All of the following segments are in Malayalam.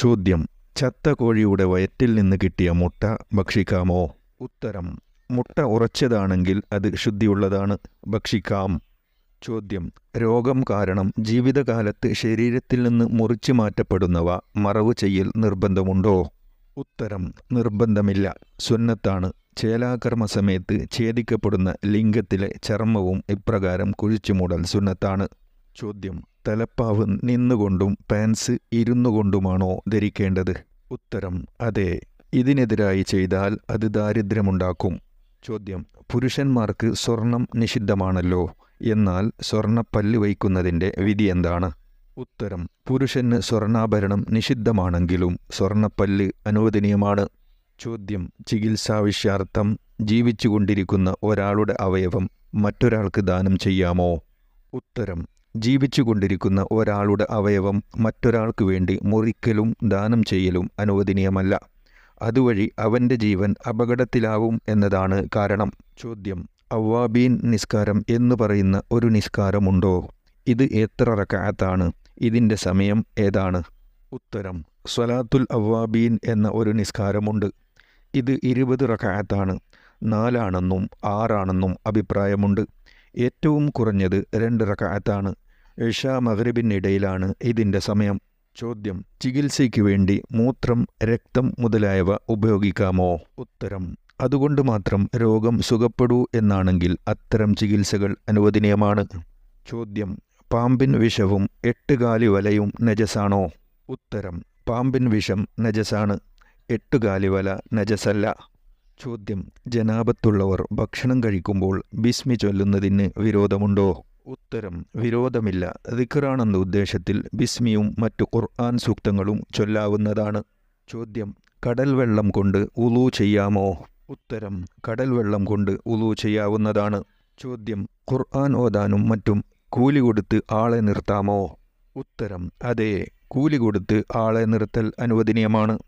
ചോദ്യം. ചത്ത കോഴിയുടെ വയറ്റിൽ നിന്ന് കിട്ടിയ മുട്ട ഭക്ഷിക്കാമോ? ഉത്തരം മുട്ട ഉറച്ചതാണെങ്കിൽ അത് ശുദ്ധിയുള്ളതാണ് ഭക്ഷിക്കാം. ചോദ്യം രോഗം കാരണം ജീവിതകാലത്ത് ശരീരത്തിൽ നിന്ന് മുറിച്ചു മാറ്റപ്പെടുന്നവ മറവ് ചെയ്യൽ നിർബന്ധമുണ്ടോ? ഉത്തരം നിർബന്ധമില്ല. സുന്നത്താണ്. ചേലാകർമ്മ സമയത്ത് ഛേദിക്കപ്പെടുന്ന ലിംഗത്തിലെ ചർമ്മവും ഇപ്രകാരം കുഴിച്ചുമൂടൽ സുന്നത്താണ്. ചോദ്യം. തലപ്പാവ് നിന്നുകൊണ്ടും പാൻസ് ഇരുന്നു കൊണ്ടുമാണോ ധരിക്കേണ്ടത്? ഉത്തരം അതെ. ഇതിനെതിരായി ചെയ്താൽ അത് ദാരിദ്ര്യമുണ്ടാക്കും. ചോദ്യം പുരുഷന്മാർക്ക് സ്വർണം നിഷിദ്ധമാണല്ലോ. എന്നാൽ സ്വർണപ്പല്ല് വയ്ക്കുന്നതിന്റെ വിധി എന്താണ്? ഉത്തരം പുരുഷന് സ്വർണാഭരണം നിഷിദ്ധമാണെങ്കിലും സ്വർണപ്പല്ല് അനുവദനീയമാണ്. ചോദ്യം ചികിത്സാവശ്യാർത്ഥം ജീവിച്ചുകൊണ്ടിരിക്കുന്ന ഒരാളുടെ അവയവം മറ്റൊരാൾക്ക് ദാനം ചെയ്യാമോ? ഉത്തരം ജീവിച്ചുകൊണ്ടിരിക്കുന്ന ഒരാളുടെ അവയവം മറ്റൊരാൾക്ക് വേണ്ടി മുറിക്കലും ദാനം ചെയ്യലും അനുവദനീയമല്ല. അതുവഴി അവന്റെ ജീവൻ അപകടത്തിലാവും എന്നതാണ് കാരണം. ചോദ്യം. അവ്വാബീൻ നിസ്കാരം എന്ന് പറയുന്ന ഒരു നിസ്കാരമുണ്ടോ? ഇത് എത്ര റക്കാത്താണ് ഇതിന്റെ സമയം ഏതാണ്? ഉത്തരം. സ്വലാത്തുൽ അവ്വാബീൻ എന്ന ഒരു നിസ്കാരമുണ്ട്. ഇത് ഇരുപത് റക്കാത്താണ് നാലാണെന്നും ആറാണെന്നും അഭിപ്രായമുണ്ട്. ഏറ്റവും കുറഞ്ഞത് രണ്ട് റക്കാത്താണ് ഇഷ മഗ്രിബിനിടയിലാണ് ഇതിന്റെ സമയം. ചോദ്യം ചികിത്സയ്ക്ക് വേണ്ടി മൂത്രം രക്തം മുതലായവ ഉപയോഗിക്കാമോ? ഉത്തരം അതുകൊണ്ട് മാത്രം രോഗം സുഖപ്പെടൂ എന്നാണെങ്കിൽ അത്തരം ചികിത്സകൾ അനുവദനീയമാണ്. ചോദ്യം പാമ്പിൻ വിഷവും എട്ടുകാലി വലയും നജസാണോ? ഉത്തരം പാമ്പിൻ വിഷം നജസാണ് എട്ടുകാലി വല നജസല്ല. ചോദ്യം ജനാപത്തുള്ളവർ ഭക്ഷണം കഴിക്കുമ്പോൾ ബിസ്മി ചൊല്ലുന്നതിന് വിരോധമുണ്ടോ? ഉത്തരം വിരോധമില്ല. ദിഖറാണെന്ന ഉദ്ദേശത്തിൽ ബിസ്മിയും മറ്റു ഖുർആൻ സൂക്തങ്ങളും ചൊല്ലാവുന്നതാണ്. ചോദ്യം കടൽ വെള്ളം കൊണ്ട് ഉളു ചെയ്യാമോ? ഉത്തരം കടൽ വെള്ളം കൊണ്ട് ഉളു ചെയ്യാവുന്നതാണ്. ചോദ്യം ഖുർആൻ ഓതാനും മറ്റും കൂലി കൊടുത്ത് ആളെ നിർത്താമോ? ഉത്തരം അതെ കൂലി കൊടുത്ത് ആളെ നിർത്തൽ അനുവദനീയമാണ്.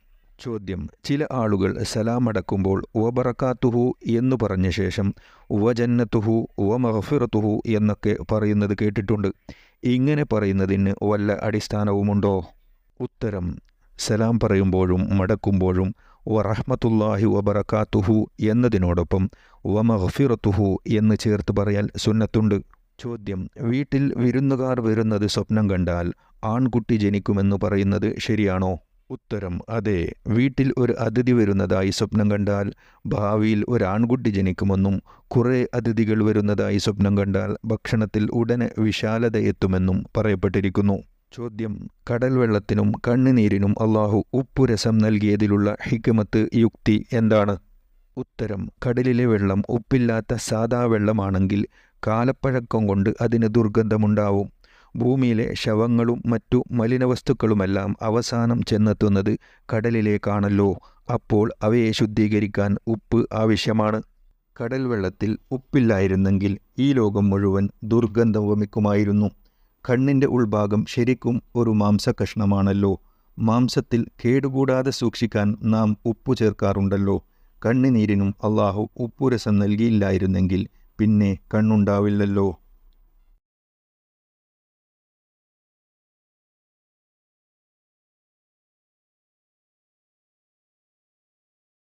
ചോദ്യം. ചില ആളുകൾ സലാം അടക്കുമ്പോൾ വബറക്കാത്തുഹു എന്ന് പറഞ്ഞ ശേഷം വജന്നത്തുഹു വമഹഫിറത്തുഹു എന്നൊക്കെ പറയുന്നത് കേട്ടിട്ടുണ്ട്. ഇങ്ങനെ പറയുന്നതിന് വല്ല അടിസ്ഥാനവുമുണ്ടോ? ഉത്തരം. സലാം പറയുമ്പോഴും മടക്കുമ്പോഴും വറഹ്മത്തുല്ലാഹി വബറക്കാത്തുഹു എന്നതിനോടൊപ്പം വമഹഫിറത്തുഹു എന്ന് ചേർത്ത് പറയാൻ സുന്നത്തുണ്ട്. ചോദ്യം. വീട്ടിൽ വിരുന്നുകാർ വരുന്നത് സ്വപ്നം കണ്ടാൽ ആൺകുട്ടി ജനിക്കുമെന്ന് പറയുന്നത് ശരിയാണോ? ഉത്തരം അതെ വീട്ടിൽ ഒരു അതിഥി വരുന്നതായി സ്വപ്നം കണ്ടാൽ ഭാവിയിൽ ഒരു ആൺകുട്ടി ജനിക്കുമെന്നും കുറേ അതിഥികൾ വരുന്നതായി സ്വപ്നം കണ്ടാൽ ഭക്ഷണത്തിൽ ഉടനെ വിശാലത എത്തുമെന്നും പറയപ്പെട്ടിരിക്കുന്നു. ചോദ്യം കടൽ വെള്ളത്തിനും കണ്ണുനീരിനും അള്ളാഹു ഉപ്പുരസം നൽകിയതിലുള്ള ഹിക്മത്ത് യുക്തി എന്താണ്? ഉത്തരം കടലിലെ വെള്ളം ഉപ്പില്ലാത്ത സാദാ വെള്ളമാണെങ്കിൽ കാലപ്പഴക്കം കൊണ്ട് അതിന് ദുർഗന്ധമുണ്ടാവും. ഭൂമിയിലെ ശവങ്ങളും മറ്റു മലിനവസ്തുക്കളുമെല്ലാം അവസാനം ചെന്നെത്തുന്നത് കടലിലേക്കാണല്ലോ. അപ്പോൾ അവയെ ശുദ്ധീകരിക്കാൻ ഉപ്പ് ആവശ്യമാണ്. കടൽ വെള്ളത്തിൽ ഉപ്പില്ലായിരുന്നെങ്കിൽ ഈ ലോകം മുഴുവൻ ദുർഗന്ധം വമിക്കുമായിരുന്നു. കണ്ണിന്റെ ഉൾഭാഗം ശരിക്കും ഒരു മാംസകഷ്ണമാണല്ലോ മാംസത്തിൽ കേടുകൂടാതെ സൂക്ഷിക്കാൻ നാം ഉപ്പു ചേർക്കാറുണ്ടല്ലോ. കണ്ണുനീരിനും അള്ളാഹു ഉപ്പുരസം നൽകിയില്ലായിരുന്നെങ്കിൽ പിന്നെ കണ്ണുണ്ടാവില്ലല്ലോ.